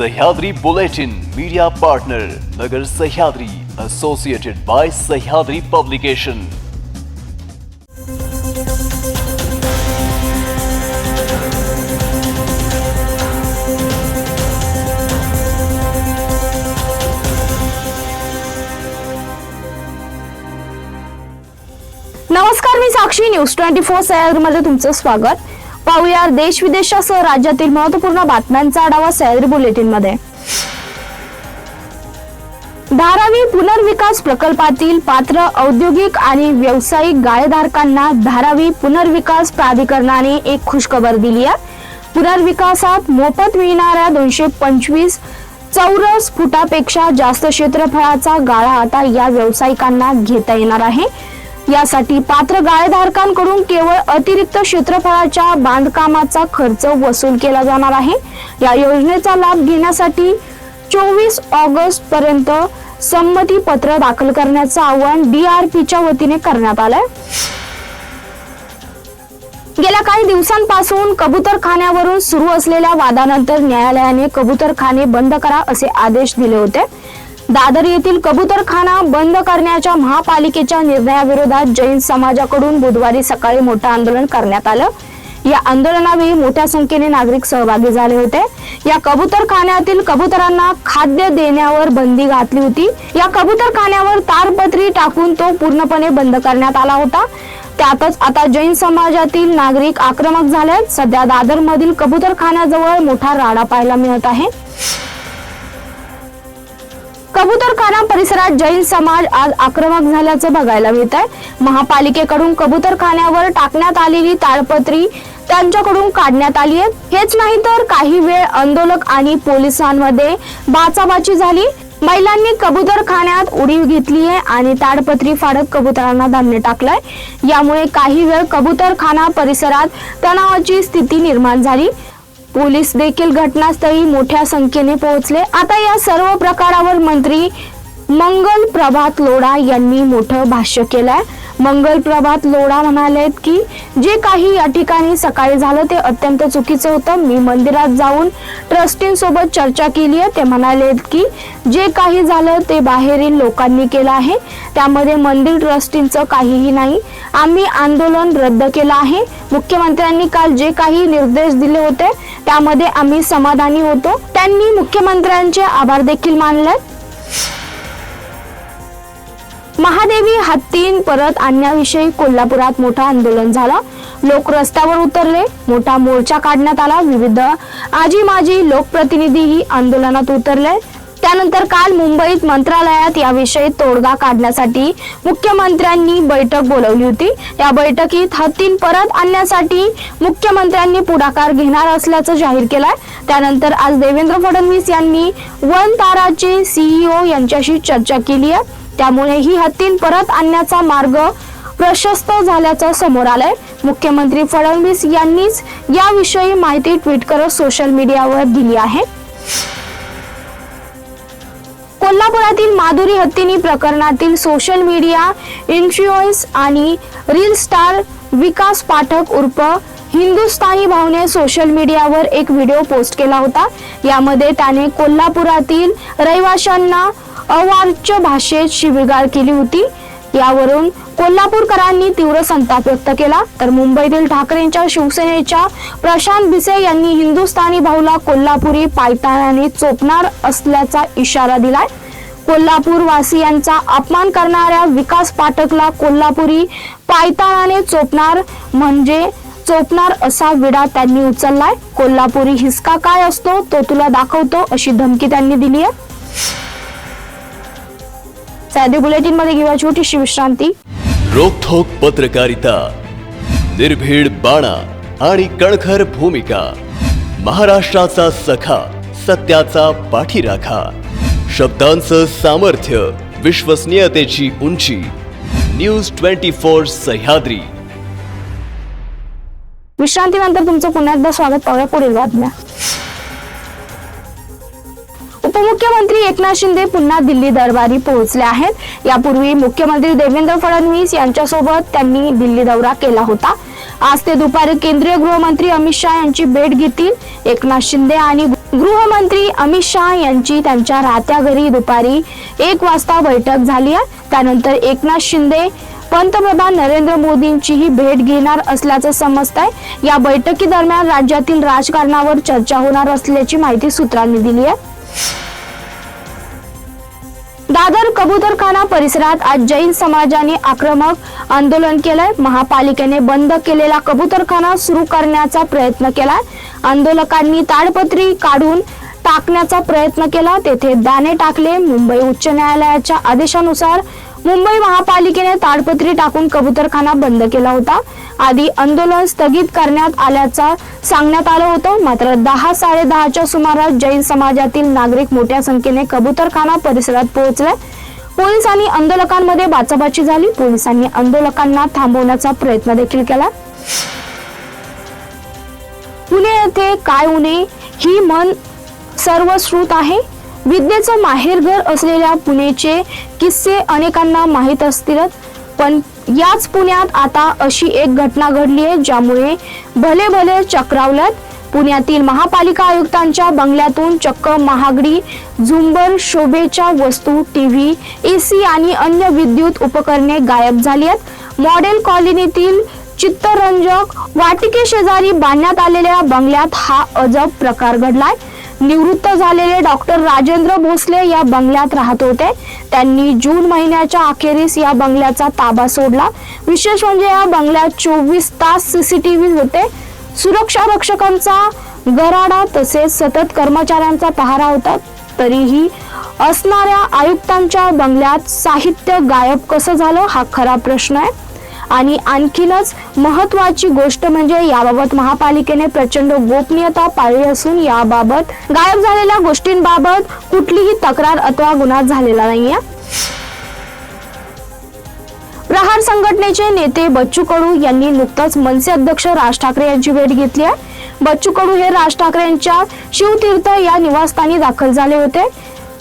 Sahyadri Bulletin, media partner, Nagar Sahyadri, associated by Sahyadri Publication. नमस्कार मी Sakshi news twenty फोरमध्ये तुमचं स्वागत पाहूया देश विदेशासह राज्यातील महत्त्वपूर्ण बातम्यांचा आढावा सह्याद्री बुलेटिनमध्ये धारावी पुनर्विकास प्रकल्पातील पात्र औद्योगिक आणि व्यावसायिक गाळेधारकांना धारावी पुनर्विकास प्राधिकरणाने एक खुशखबर दिली आहे. पुनर्विकासात मोफत मिळणाऱ्या दोनशे पंचवीस चौरस फुटापेक्षा जास्त क्षेत्रफळाचा गाळा आता या व्यावसायिकांना घेता येणार आहे. यासाठी पात्र गाळेधारकांकडून केवळ अतिरिक्त क्षेत्रफळाच्या बांधकामाचा खर्च वसूल केला जाणार आहे. या योजनेचा लाभ घेण्यासाठी चोवीस ऑगस्ट पर्यंत संमती पत्र दाखल करण्याचं आवाहन डीआरपीच्या वतीने करण्यात आलंय. गेल्या काही दिवसांपासून कबूतरखान्यावरून सुरू असलेल्या वादानंतर न्यायालयाने कबूतरखाने बंद करा असे आदेश दिले होते. दादर येथील कबूतरखाना बंद करण्याच्या महापालिकेच्या निर्णयाविरोधात जैन समाजाकडून बुधवारी सकाळी मोठं आंदोलन करण्यात आलं. या आंदोलनावेळी मोठ्या संख्येने नागरिक सहभागी झाले होते. या कबूतरखान्यातील कबुतरांना खाद्य देण्यावर बंदी घातली होती. या कबूतरखान्यावर तारपत्री टाकून तो पूर्णपणे बंद करण्यात आला होता. त्यातच आता जैन समाजातील नागरिक आक्रमक झाले सध्या दादर मधील कबूतरखान्याजवळ मोठा राडा पाहायला मिळत आहे. कबुतरखाना परिसरात जैन समाज आज आक्रमक झाल्याचं बघायला मिळत आहे महापालिकेकडून कबूतरखान्यावर टाकण्यात आलेली ताडपत्री त्यांच्याकडून काढण्यात आली आहे. हेच नाही तर काही वेळ आंदोलक आणि पोलिसांमध्ये बाचाबाची झाली. महिलांनी कबूतरखान्यात उडी घेतली आहे आणि ताडपत्री फाडत कबुतरांना धान्य टाकलंय. यामुळे काही वेळ कबूतरखाना परिसरात तणावाची स्थिती निर्माण झाली. पोलीस देखील घटनास्थळी मोठ्या संख्येने पोहोचले. आता या सर्व प्रकारावर मंत्री मंगल प्रभात लोढा यांनी मोठं भाष्य केलंय. मंगल प्रभात लोढा म्हणाले की जे काही या ठिकाणी सकाळी झालं ते अत्यंत चुकीचं होतं. मी मंदिरात जाऊन ट्रस्टींसोबत चर्चा केली आहे. ते म्हणाले की जे काही झालं ते बाहेरील लोकांनी केलं आहे. त्यामध्ये मंदिर ट्रस्टींचं काहीही नाही. आम्ही आंदोलन रद्द केलं आहे. मुख्यमंत्र्यांनी काल जे काही निर्देश दिले होते त्यामध्ये आम्ही समाधानी होतो. त्यांनी मुख्यमंत्र्यांचे आभार देखील मानले महादेवी हत्तीन परत आणण्याविषयी कोल्हापुरात मोठं आंदोलन झालं. लोक रस्त्यावर उतरले. मोठा मोर्चा काढण्यात आला. विविध आजी माजी लोकप्रतिनिधीही आंदोलनात उतरले. त्यानंतर काल मुंबईत मंत्रालयात याविषयी तोडगा काढण्यासाठी मुख्यमंत्र्यांनी बैठक बोलवली होती. या बैठकीत हत्तीन परत आणण्यासाठी मुख्यमंत्र्यांनी पुढाकार घेणार असल्याचं जाहीर केलंय. त्यानंतर आज देवेंद्र फडणवीस यांनी वन ताराचे सीईओ यांच्याशी चर्चा केली आहे. त्यामुळे ही हत्तीन परत आणण्याचा मार्ग प्रशस्त झाल्याचं समोर आलंय. मुख्यमंत्री फडणवीस यांनीच याविषयी माहिती ट्विट करत सोशल मीडियावर दिली आहे. कोल्हापुरातील माधुरी हत्तीनी प्रकरणातील सोशल मीडिया इन्फ्लुएन्स आणि रील स्टार विकास पाठक उर्फ हिंदुस्थानी भावने सोशल मीडियावर एक व्हिडिओ पोस्ट केला होता. यामध्ये त्याने कोल्हापुरातील रहिवाशांना अवाच्य भाषेत शिवीगाळ केली होती. यावरून कोल्हापूरकरांनी तीव्र संताप व्यक्त केला. तर मुंबईतील ठाकरेंच्या शिवसेनेच्या प्रशांत भिसे यांनी हिंदुस्थानी भाऊला कोल्हापुरी पायतानाने चोपणार असल्याचा इशारा दिलाय. कोल्हापूर वासियांचा अपमान करणाऱ्या विकास पाठकला कोल्हापुरी पायतानाने चोपणार म्हणजे चोपणार असा विडा त्यांनी उचललाय. कोल्हापुरी हिसका काय असतो तो तुला दाखवतो अशी धमकी त्यांनी दिली आहे साधे बुलेटिनमध्ये घेऊया छोटीशी विश्रांती. रोखोक पत्रकारिता निर्भीड बाणा आणि कणखर भूमिका महाराष्ट्राचा सखा सत्याचा पाठीराखा शब्दांचं सामर्थ्य विश्वसनीयतेची उंची न्यूज ट्वेंटी फोर सह्याद्री. विश्रांतीनंतर तुमचं पुन्हा एकदा स्वागत पाहूया पुढील बातम्या. उपमुख्यमंत्री एकनाथ शिंदे पुन्हा दिल्ली दरबारी पोहोचले आहेत. यापूर्वी मुख्यमंत्री देवेंद्र फडणवीस यांच्यासोबत त्यांनी दिल्ली दौरा केला होता. आज ते दुपारी केंद्रीय गृहमंत्री अमित शहा यांची भेट घेतील. एकनाथ शिंदे आणि गृहमंत्री अमित शहा यांची त्यांच्या राहत्या घरी दुपारी एक वाजता बैठक झाली आहे. त्यानंतर एकनाथ शिंदे पंतप्रधान नरेंद्र मोदींचीही भेट घेणार असल्याचं समजत आहे या बैठकी दरम्यान राज्यातील राजकारणावर चर्चा होणार असल्याची माहिती सूत्रांनी दिली आहे. दादर कबूतरखाना परिसरात आज जैन समाजाने आक्रमक आंदोलन केलंय. महापालिकेने बंद केलेला कबूतरखाना सुरू करण्याचा प्रयत्न केलाय. आंदोलकांनी ताडपत्री काढून टाकण्याचा प्रयत्न केला. तेथे दाणे टाकले. मुंबई उच्च न्यायालयाच्या आदेशानुसार मुंबई महापालिकेने ताडपत्री टाकून कबूतरखाना बंद केला होता. आधी आंदोलन स्थगित करण्यात आल्याचं सांगण्यात आलं होतं. मात्र दहा साडे दहाच्या सुमारास जैन समाजातील नागरिक मोठ्या संख्येने कबूतरखाना परिसरात पोहोचले. पोलिसांनी आंदोलकांमध्ये बाचाबाची झाली. पोलिसांनी आंदोलकांना थांबवण्याचा प्रयत्न देखील केला. पुणे येथे काय उणे? ही मन सर्वश्रुत आहे. विद्येचं माहेरघर असलेल्या पुणेचे किस्से अनेकांना माहीत असतीलच पण याच पुण्यात आता अशी एक घटना घडली आहे ज्यामुळे भले भले चक्रावलत पुण्यातील महापालिका आयुक्तांच्या बंगल्यातून चक्क महागडी झुंबर शोभेच्या वस्तू टीव्ही एसी आणि अन्य विद्युत उपकरणे गायब झाली आहेत मॉडेल कॉलनीतील चित्तरंजक वाटिके शेजारी बांधण्यात आलेल्या बंगल्यात हा अजब प्रकार घडलाय. निवृत्त झालेले डॉक्टर राजेंद्र भोसले या बंगल्यात राहत होते. त्यांनी जून महिन्याच्या अखेरीस या बंगल्याचा ताबा सोडला. विशेष म्हणजे या बंगल्यात चोवीस तास सीसीटीव्ही होते. सुरक्षा रक्षकांचा गराडा तसेच सतत कर्मचाऱ्यांचा पहारा होता. तरीही असणाऱ्या आयुक्तांच्या बंगल्यात साहित्य गायब कसं झालं हा खरा प्रश्न आहे. आणि आणखीनच महत्वाची गोष्ट म्हणजे याबाबत महापालिकेने प्रचंड गोपनीयता पाळली असून याबाबत गायब झालेल्या गोष्टींबाबत कुठलीही तक्रार अथवा गुन्हा झालेला नाहीये. प्रहार संघटनेचे नेते बच्चू कडू यांनी नुकताच मनसे अध्यक्ष राज ठाकरे यांची भेट घेतली आहे. बच्चू कडू हे राज ठाकरेंच्या शिवतीर्थ या निवासस्थानी दाखल झाले होते.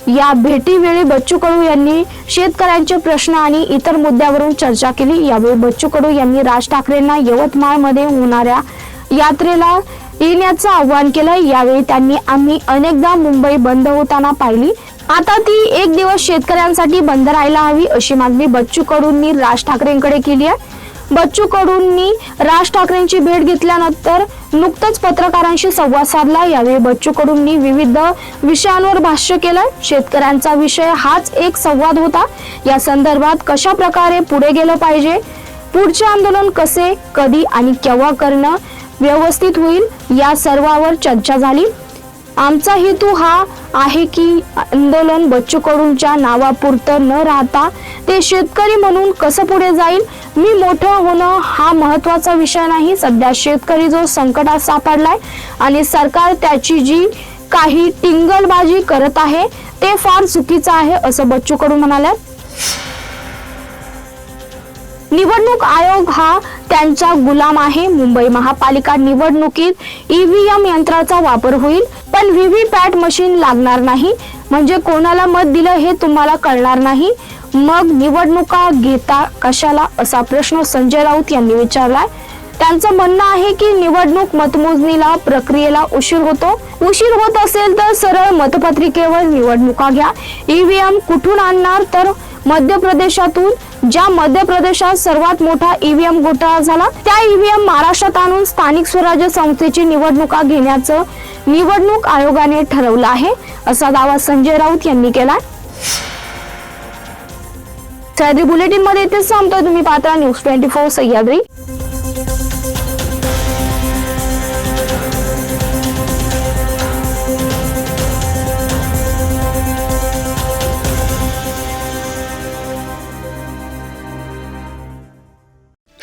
या भेटीवेळी बच्चू कडू यांनी शेतकऱ्यांचे प्रश्न आणि इतर मुद्द्यावरून चर्चा केली. यावेळी बच्चू कडू यांनी राज ठाकरेंना यवतमाळमध्ये होणाऱ्या यात्रेला येण्याचं आवाहन केलं. यावेळी त्यांनी आम्ही अनेकदा मुंबई बंद होताना पाहिली. आता ती एक दिवस शेतकऱ्यांसाठी बंद राहायला हवी अशी मागणी बच्चू कडूंनी राज ठाकरेंकडे केली आहे. बच्चू कडूंनी राज ठाकरेंची भेट घेतल्यानंतर नुकतंच पत्रकारांशी संवाद साधला. यावेळी बच्चू कडूंनी विविध विषयांवर भाष्य केलं. शेतकऱ्यांचा विषय हाच एक संवाद होता. या संदर्भात कशा प्रकारे पुढे गेलं पाहिजे? पुढचे आंदोलन कसे कधी आणि केव्हा करणं व्यवस्थित होईल? या सर्वावर चर्चा झाली. आमचा हेतू हा आहे की आंदोलन बच्चू कडूंच्या नावापुरतं न राहता ते शेतकरी म्हणून कसं पुढे जाईल? मी मोठं होणं हा महत्त्वाचा विषय नाही. सध्या शेतकरी जो संकटात सापडलाय आणि सरकार त्याची जी काही टिंगलबाजी करत आहे ते फार चुकीचं आहे असं बच्चू कडू निवडणूक आयोग हा त्यांचा गुलाम आहे. मुंबई महापालिका निवडणुकीत ईव्हीएम यंत्राचा वापर होईल. पण व्हीव्हीपॅट मशीन लागणार नाही. म्हणजे कोणाला मत दिलं हे तुम्हाला कळणार नाही. मग निवडणुका घेता कशाला? असा प्रश्न संजय राऊत यांनी विचारलाय. त्यांचं म्हणणं आहे की निवडणूक मतमोजणीला प्रक्रियेला उशीर होतो. उशीर होत असेल तर सरळ मतपत्रिकेवर निवडणुका घ्या. ईव्हीएम कुठून आणणार? तर मध्य प्रदेशातून ज्या मध्य प्रदेशात सर्वात मोठा ईव्हीएम घोटाळा झाला त्या ईव्हीएम महाराष्ट्रात आणून स्थानिक स्वराज्य संस्थेची निवडणुका घेण्याचं निवडणूक आयोगाने ठरवलं आहे असा दावा संजय राऊत यांनी केला. सह्याद्री बुलेटिनमध्ये इथेच सांगतोय तुम्ही पात्रा न्यूज ट्वेंटी फोर सह्याद्री.